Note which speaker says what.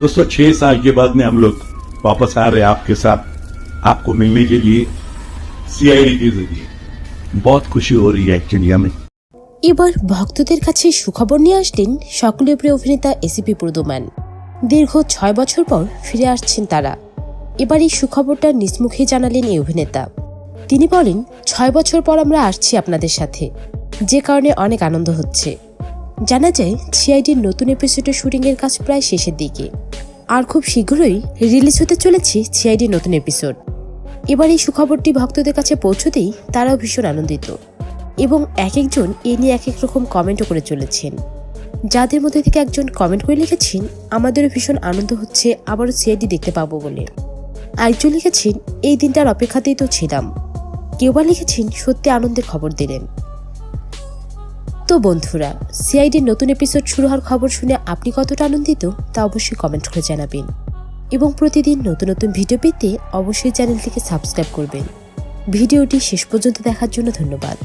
Speaker 1: दोस्तों छह साल के बाद में हम लोग वापस आ रहे हैं आपके साथ आपको मिलने के लिए सीआईडी के जरिए बहुत खुशी हो रही है एक्चुअली हमें
Speaker 2: এবার ভক্তদের কাছে সুখবর নিয়ে আসলেন সকলের প্রিয় অভিনেতা এসিপি প্রদমান দীর্ঘ ছয় বছর পর ফিরে আসছেন তারা এবার এই সুখবরটা নিজ জানালেন এই অভিনেতা তিনি বলেন ছয় বছর পর আমরা আসছি আপনাদের সাথে যে কারণে অনেক আনন্দ হচ্ছে জানা যায় সিআইডির নতুন এপিসোডের শুটিংয়ের কাজ প্রায় শেষের দিকে আর খুব শীঘ্রই রিলিজ হতে চলেছে সিআইডির নতুন এপিসোড এবার এই সুখবরটি ভক্তদের কাছে পৌঁছতেই তারাও ভীষণ আনন্দিত এবং এক একজন এ নিয়ে এক এক রকম কমেন্টও করে চলেছেন। যাদের মধ্যে থেকে একজন কমেন্ট করে লিখেছেন, আমাদেরও ভীষণ আনন্দ হচ্ছে, আবারও সিআইডি দেখতে পাবো বলে। আরেকজন লিখেছেন, এই দিনটার অপেক্ষাতেই তো ছিলাম। কেউ বা লিখেছেন, সত্যি আনন্দের খবর দিলেন। তো বন্ধুরা সিআইডির নতুন এপিসোড শুরু হওয়ার খবর শুনে আপনি কতটা আনন্দিত তা অবশ্যই কমেন্ট করে জানাবেন। এবং প্রতিদিন নতুন নতুন ভিডিও পেতে অবশ্যই চ্যানেলটিকে সাবস্ক্রাইব করবেন। ভিডিওটি শেষ পর্যন্ত দেখার জন্য ধন্যবাদ।